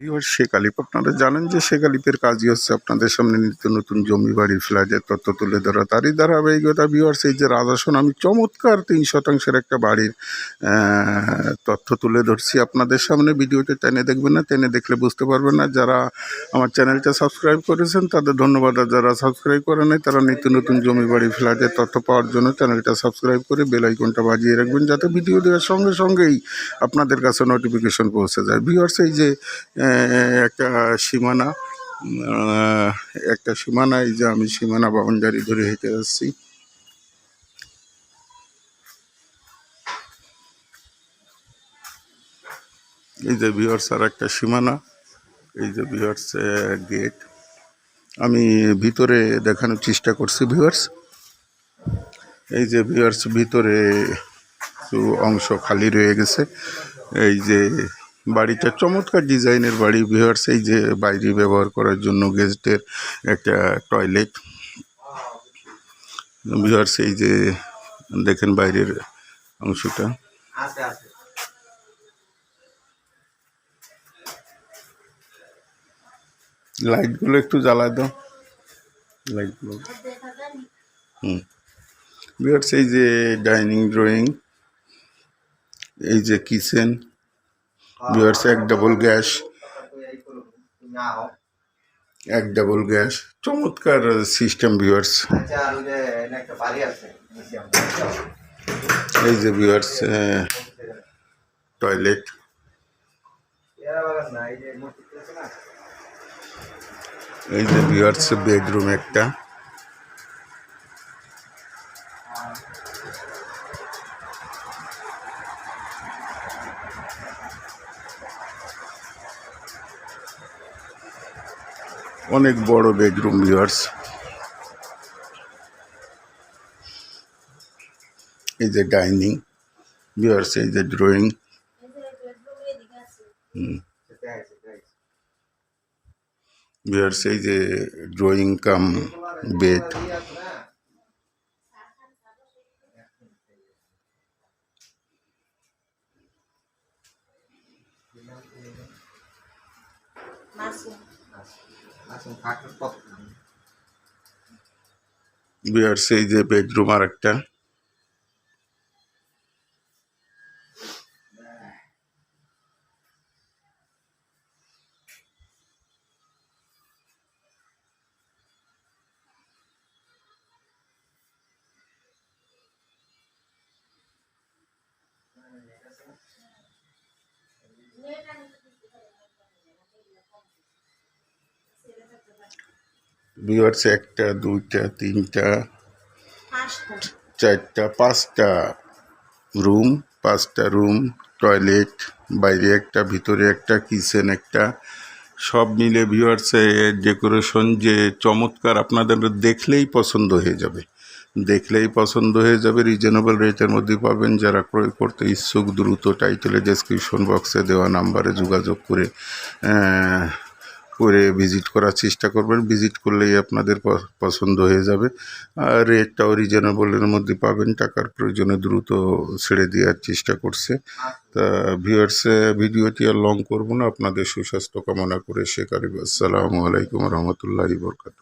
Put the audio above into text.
এবার শেখ আলিপ আপনারা জানেন যে শেখ আলিপের কাজই হচ্ছে আপনাদের সামনে নিত্য নতুন জমি বাড়ি, ফ্ল্যাটের তথ্য তুলে ধরা। তারই ধারাবাহিকতা ভিউয়ার্স এই যে রাজাসন আমি চমৎকার তিন শতাংশের একটা বাড়ির তথ্য তুলে ধরছি আপনাদের সামনে। ভিডিওটা টেনে দেখবেন না, টেনে দেখলে বুঝতে পারবেন না। যারা আমার চ্যানেলটা সাবস্ক্রাইব করেছেন, তাদের ধন্যবাদ। আর যারা সাবস্ক্রাইব করে নাই, তারা নিত্য নতুন জমি বাড়ি, ফ্ল্যাটের তথ্য পাওয়ার জন্য চ্যানেলটা সাবস্ক্রাইব করে বেল আইকনটা বাজিয়ে রাখবেন, যাতে ভিডিও দেওয়ার সঙ্গে সঙ্গেই আপনাদের কাছে নোটিফিকেশন পৌঁছে যায়। ভিউয়ার্স এই যে একটা সীমানা একটা সীমানা, এই যে আমি সীমানা বাউন্ডারি ধরে হেঁটে আসছি। এই যে ভিউয়ার্স আর একটা সীমানা, এই যে ভিউয়ার্স গেট আমি ভিতরে দেখানোর চেষ্টা করছি ভিউয়ার্স এই যে ভিউয়ার্স ভিতরে অংশ খালি রয়ে গেছে। এই যে বাড়িটা চমৎকার ডিজাইনের বাড়ি। ভিউয়ার্স, এই যে বাইরে ব্যবহার করার জন্য গেস্টের একটা টয়লেট। ভিউয়ার্স, এই যে দেখেন বাইরের অংশটা। লাইটগুলো একটু জ্বালায় দাও। লাইটগুলো। হুম। ভিউয়ার্স, এই যে ডাইনিং ড্রয়িং, এই যে কিচেন। ভিউয়ার্স, এক ডাবল গ্যাস এক ডাবল গ্যাস চমৎকার সিস্টেম ভিউয়ার্স। এই যে, ভিউয়ার্স টয়লেট এই যে, ভিউয়ার্স বেডরুম একটা। অনেক বড় বেডরুম ভিউয়ার্স এই যে ডাইনিং ভিউয়ার্স এই যে ড্রয়িং সেটাই সেটাই ভিউয়ার্স এই যে ড্রয়িং কাম বেড বাড়ি আছে না আসুন থাকার কত ভিউয়ার্স এই যে বেডরুম আর একটা ভিউয়ার্স একটা দুইটা তিনটা চারটা পাঁচটা রুম পাঁচটা রুম টয়লেট বাইরে একটা ভিতরে একটা কিচেন একটা। সব মিলে ভিউয়ার্সে ডেকোরেশন যে চমৎকার আপনাদের দেখলেই পছন্দ হয়ে যাবে। দেখলেই পছন্দ হয়ে যাবে। রিজনেবল রেটের মধ্যে পাবেন। যারা ক্রয় করতে ইচ্ছুক দ্রুত টাইটেলে ডেসক্রিপশন বক্সে দেওয়া নাম্বারে যোগাযোগ করে করে ভিজিট করার চেষ্টা করবেন। ভিজিট করলেই আপনাদের পছন্দ হয়ে যাবে। আর রেটটাও রিজনেবলের মধ্যে পাবেন, টাকার প্রয়োজনে দ্রুত ছেড়ে দেওয়ার চেষ্টা করছে। তা ভিউয়ার্স ভিডিওটি আর লং করব না, আপনাদের সুস্বাস্থ্য কামনা করে শেখ আরিফ আসসালামু আলাইকুম রহমতুল্লাহ বরকাত